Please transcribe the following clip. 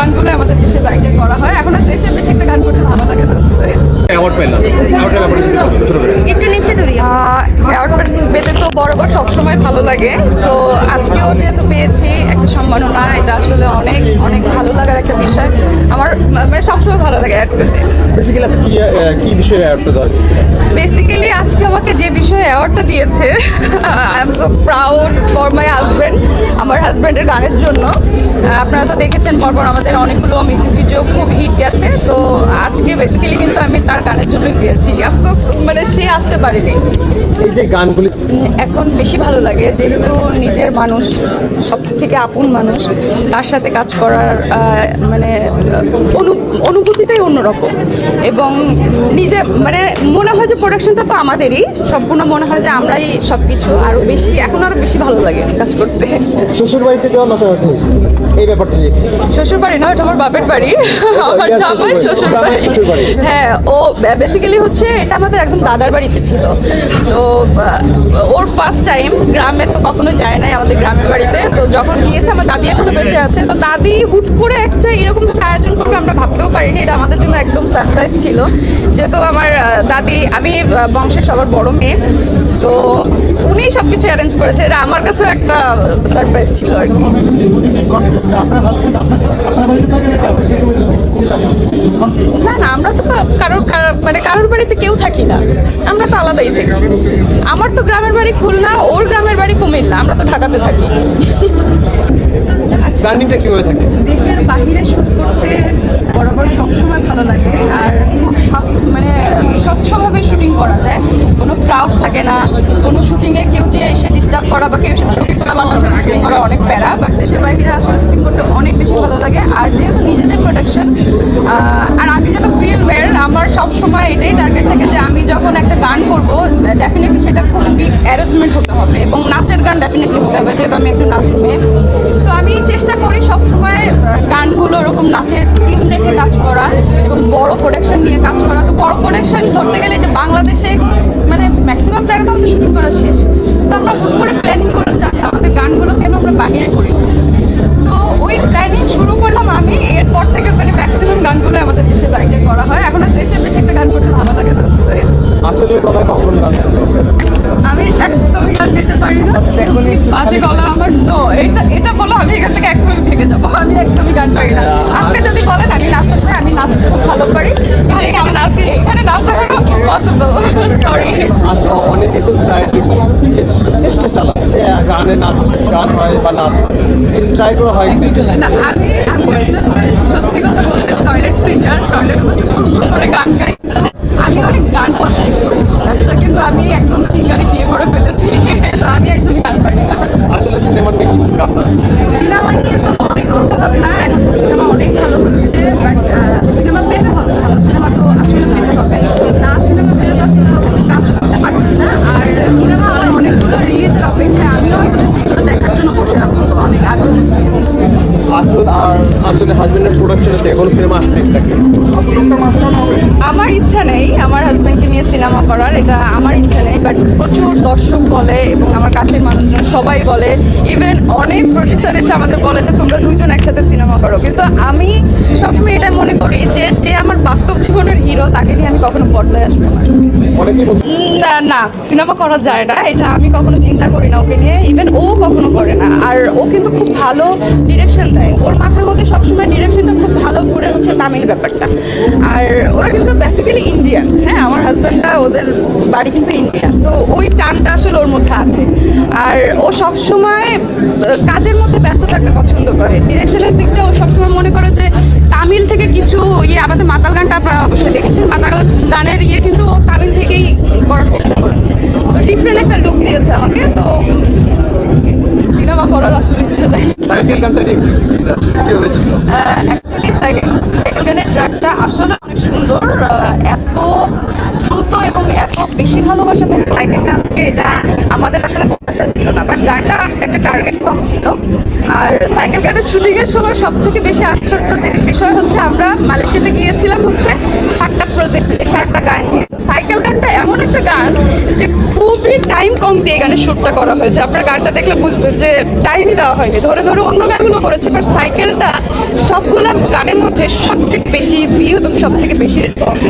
গানগুলো আমাদের দেশের বাইরে করা হয়। এখন আর দেশে বেশি একটা গান করতে ভালো লাগে না আসলে। অ্যাওয়ার্ড পেলাম অ্যাওয়ার্ডের ব্যাপারে যদি বলবেন ছোট করে। একটু নিচে ধরি। অ্যাওয়ার্ড পেতে তো বরাবর সবসময় ভালো লাগে। তো আজকেও যেহেতু পেয়েছি একটা সম্মাননা এটা আসলে অনেক অনেক ভালো লাগার একটা বিষয়। আমার মানে সবসময় ভালো লাগে অ্যাড পেতে। বেসিক্যালি আজকে কি কি বিষয়ে অ্যাওয়ার্ডটা দেওয়া হচ্ছে বেসিক্যালি আজকে আমাকে যে বিষয়ে অ্যাওয়ার্ডটা দিয়েছে I am so proud for my husband আমার হাজব্যান্ডের গানের জন্য। আপনারা তো দেখেছেন পরপর আমাদের অনেকগুলো মিউজিক ভিডিও খুব হিট গেছে তো আজকে বেসিক্যালি কিন্তু আমি তার গানের জন্যই পেয়েছি। আফসোস মানে সে আসতে পারেনি। এই যে গানগুলি এখন বেশি ভালো লাগে যেহেতু নিজের মানুষ সব থেকে আপন মানুষ তার সাথে কাজ করার মানে অনু অনুভূতিটাই অন্যরকম। এবং নিজে মানে মনে হয় যে প্রোডাকশনটা তো আমাদেরই। সম্পূর্ণ মনে হয় যে আমরাই সব কিছু আরও বেশি এখন আরও বেশি ভালো লাগে কাজ করতে। শ্বশুর বাড়িতে যাওয়া নাচানাচি হয়েছে। এই ব্যাপারটা নিয়ে। শ্বশুর বাড়ি না ওটা আমার বাপের বাড়ি। আমার জামাই শ্বশুর বাড়ি। হ্যাঁ ও বেসিক্যালি হচ্ছে এটা আমাদের একদম দাদার বাড়িতে ছিল। তো ওর ফার্স্ট টাইম গ্রামে তো কখনো যায় নাই আমাদের গ্রামের বাড়িতে। তো যখন গিয়েছে আমার দাদি এখনও বেঁচে আছে। তো দাদি হুট করে একটা এরকম আয়োজন করবে আমরা ভাবতেও পারিনি এটা আমাদের জন্য একদম সারপ্রাইজ ছিল। যেহেতু আমার দাদি আমি বংশের সবার বড় মেয়ে তো উনি সব কিছু অ্যারেঞ্জ করেছে। এটা আমার কাছেও একটা সারপ্রাইজ ছিল আর কি। না না আমরা তো কারোর কার- মানে কারোর বাড়িতে কেউ থাকি না। আমরা তো আলাদাই থাকি। আমার তো গ্রামের বাড়ি খুলনা ওর গ্রামের বাড়ি কুমিল্লা। আমরা তো ঢাকাতে থাকি। প্ল্যানিংটা কীভাবে থাকে? দেশের বাহিরে ক্রাউড থাকে না। কোনো শুটিংয়ে কেউ যে এসে ডিস্টার্ব করা বা কেউ এসে ছবি তোলা বা আমার সাথে শুটিং করা অনেক প্যারা বাট দেশের বাইরে আসলে শুটিং করতে অনেক বেশি ভালো লাগে। আর যেহেতু নিজেদের প্রোডাকশন আর আমি যেহেতু ফিল্মের আমার সবসময় এটাই টার্গেট থাকে যে আমি যখন একটা গান করব ডেফিনেটলি সেটা খুব বিগ অ্যারেঞ্জমেন্ট হতে হবে এবং নাচের গান ডেফিনেটলি হতে হবে, যেহেতু আমি একটু নাচের মেয়ে। তো আমি চেষ্টা করি সবসময় গানগুলো ওরকম নাচের টিম রেখে কাজ করা এবং বড় প্রোডাকশন নিয়ে কাজ করা। তো বড় প্রোডাকশন ধরতে গেলে যে বাংলাদেশে মানে ম্যাক্সিমাম জায়গাটা আমাদের শুটিং করা শেষ। তো আমরা হুট করে প্ল্যানিং করতে যাচ্ছি আমাদের গানগুলো কেন আমরা বাইরে করি? তো ওই প্ল্যানিং শুরু করলাম আমি এরপর থেকে মানে ম্যাক্সিমাম গানগুলো আমাদের দেশের বাইরে করা হয়। এখন আর দেশে বেশি একটা গান করতে ভালো লাগে না আসলে। আমি একদমই গান পারি না। বাজে গলা আমার তো এটা এটা বলো আমি এখান অনেকে ট্রাই চেষ্টা চালায় যে গানে নাচ গান হয় বা নাচ ট্রাই করা হয় সত্যি কথা বলতে টয়লেট সিঙ্গার টয়লেট করে গান গাই। আমি অনেক গান পছন্দ কিন্তু আমি একদম সিঙ্গারে বিয়ে করে ফেলেছি। আমি একদম গান পারি আসলে সিনেমার কি সিনেমা অনেক ভালো প্রোডাকশনে এখন সিনেমা আসছে আমার ইচ্ছা নেই আমার হাজব্যান্ডকে নিয়ে সিনেমা করার এটা আমার ইচ্ছা নেই বাট প্রচুর দর্শক বলে এবং আমার কাছের মানুষজন সবাই বলে। ইভেন অনেক প্রডিউসার এসে আমাদের বলে যে তোমরা দুইজন একসাথে সিনেমা করো। কিন্তু আমি সবসময় এটা মনে করি যে যে আমার বাস্তব জীবনের হিরো তাকে নিয়ে আমি কখনো পর্দায় আসব না। না না সিনেমা করা যায় না এটা আমি কখনো চিন্তা করি না ওকে নিয়ে ইভেন ও কখনো করে না। আর ও কিন্তু খুব ভালো ডিরেকশন দেয়। ওর মাথার মধ্যে সবসময় ডিরেকশনটা হচ্ছে তামিল ব্যাপারটা। আর ওরা কিন্তু বেসিক্যালি ইন্ডিয়ান হ্যাঁ আমার হাজব্যান্ডটা ওদের বাড়ি কিন্তু ইন্ডিয়ান তো ওই টানটা আসলে ওর মধ্যে আছে। আর ও সবসময় কাজের মধ্যে ব্যস্ত থাকতে পছন্দ করে। ডিরেকশনের দিকটা ও সবসময় মনে করে যে তামিল থেকে কিছু ইয়ে আমাদের মাতাল গানটা আপনারা অবশ্যই দেখেছেন। মাতাল গানের ইয়ে কিন্তু তামিল থেকেই করার চেষ্টা করেছে। তো ডিফারেন্ট একটা লুক দিয়েছে আমাকে। তো সিনেমা করার আসলে ইচ্ছে নেই। সাইকেল গানটা কি হয়েছিল? সাইকেল সাইকেল গানের ট্র্যাকটা আসলে অনেক সুন্দর এত দ্রুত এবং এত বেশি ভালোবাসা থাকে সাইকেল গানকে এটা আমাদের আসলে প্রত্যাশা ছিল না। বাট গানটা একটা টার্গেট সং ছিল। আর সাইকেল গানের শুটিং এর সময় সব থেকে বেশি আশ্চর্য বিষয় হচ্ছে আমরা মালয়েশিয়াতে গিয়েছিলাম হচ্ছে ষাটটা প্রজেক্ট ষাটটা গান নিয়ে। সাইকেল গানটা এমন একটা গান যে খুবই টাইম কম দিয়ে গানের শ্যুটটা করা হয়েছে। আপনার গানটা দেখলে বুঝবেন যে টাইম দেওয়া হয়নি। ধরে ধরে অন্য গানগুলো করেছে বাট সাইকেলটা সবগুলো গানের মধ্যে সব থেকে বেশি ভিউ এবং সব থেকে বেশি রেসপন্স